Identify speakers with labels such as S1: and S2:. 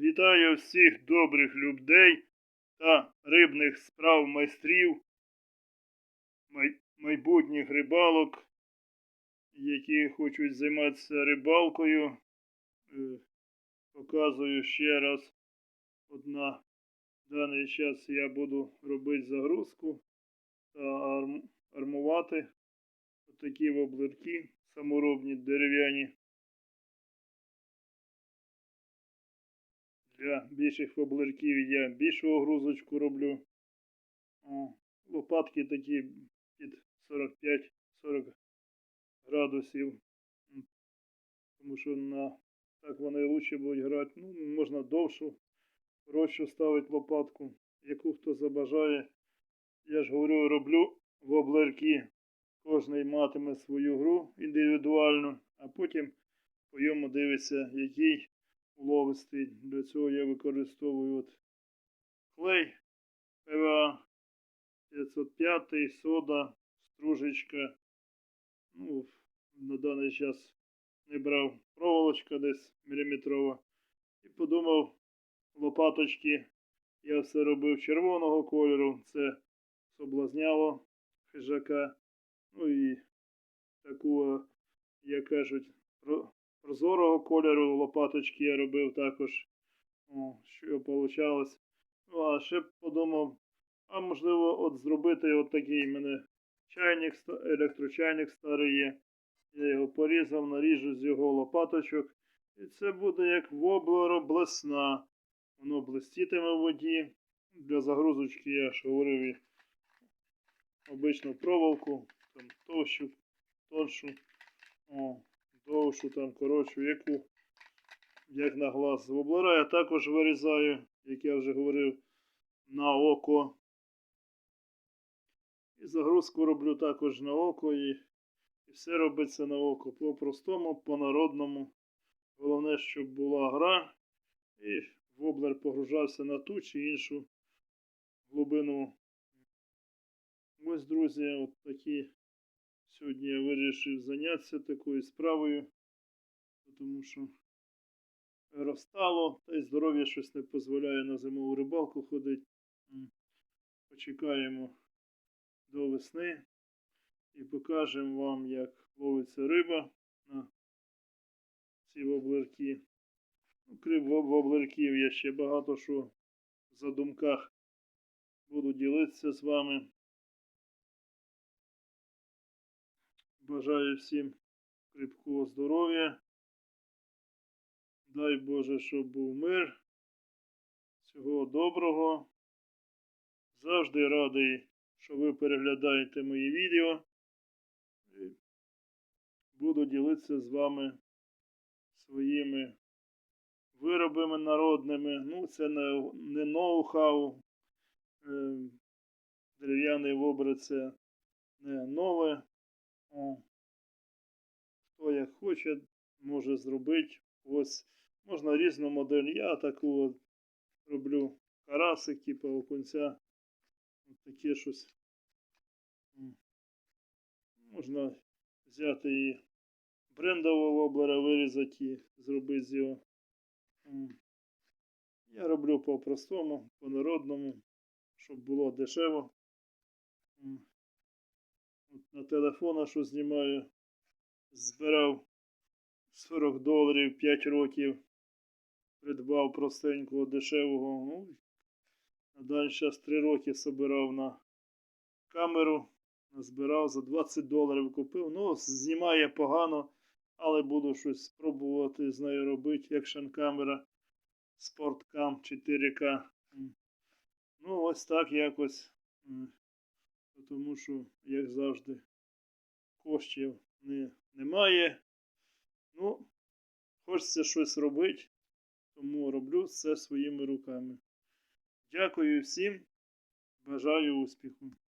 S1: Вітаю всіх добрих людей та рибних справ майстрів, май- майбутніх рибалок, які хочуть займатися рибалкою. Е, Показую ще раз. От на даний час я буду робити загрузку та арм- армувати такі воблерки саморобні дерев'яні. Для більших воблерків я більшу грузочку роблю. О, лопатки такі під 45-40 градусів. Тому що на так вони краще будуть грати. Ну, можна довшу, коротшу ставити лопатку, яку хто забажає. Я ж говорю, роблю воблерки. Кожний матиме свою гру індивідуальну, а потім по йому дивиться, який уловистий. Для цього я використовую от клей ПВА 505, сода, стружечка. Ну, на даний час не брав проволочка десь міліметрова. І подумав, лопаточки я все робив червоного кольору. Це соблазняло хижака. Ну і таку, як кажуть, прозорого кольору лопаточки я робив також. Що вийшло. Ну, а ще подумав, а можливо, от зробити от такий мене чайник, електрочайник старий є. Я його порізав, наріжу з його лопаточок. І це буде як воблеро блесна. Воно блистітиме в воді. Для загрузочки я ж говорив обичну проволоку, там товщу, тоншу, довшу, там коротшу, яку, як на глаз. Воблера я також вирізаю, як я вже говорив, на око. І загрузку роблю також на око, і, і все робиться на око. По-простому, по-народному. Головне, щоб була гра, і воблер погружався на ту чи іншу глибину Ось, друзі, от такі. Сьогодні я вирішив зайнятися такою справою, тому що розстало, та й здоров'я щось не дозволяє на зимову рибалку ходити. Почекаємо до весни і покажемо вам, як ловиться риба на ці воблерки. Ну, Крім воб- воблерків, я ще багато що в задумках буду ділитися з вами. Бажаю всім крепкого здоров'я. Дай Боже, щоб був мир. Всього доброго. Завжди радий, що ви переглядаєте мої відео. Буду ділитися з вами своїми виробами народними. Ну, це не, не ноу-хау. Е, Дерев'яний вобри це не нове. Хто як хоче, може зробити. Ось можна різну модель. Я таку от роблю карасик, типу окунця. Ось таке щось. Можна взяти і брендового воблера, вирізати і зробити з його. Я роблю по-простому, по-народному, щоб було дешево. На телефона, що знімаю, збирав 40 доларів 5 років. Придбав простенького дешевого. Ну, а далі зараз 3 роки збирав на камеру. Збирав за 20 доларів купив. Ну, знімає погано, але буду щось спробувати з нею робити, як камера Sportcam 4K. М. Ну, ось так якось. Тому що, як завжди, коштів не, немає. Ну, хочеться щось робити, тому роблю все своїми руками. Дякую всім, бажаю успіху.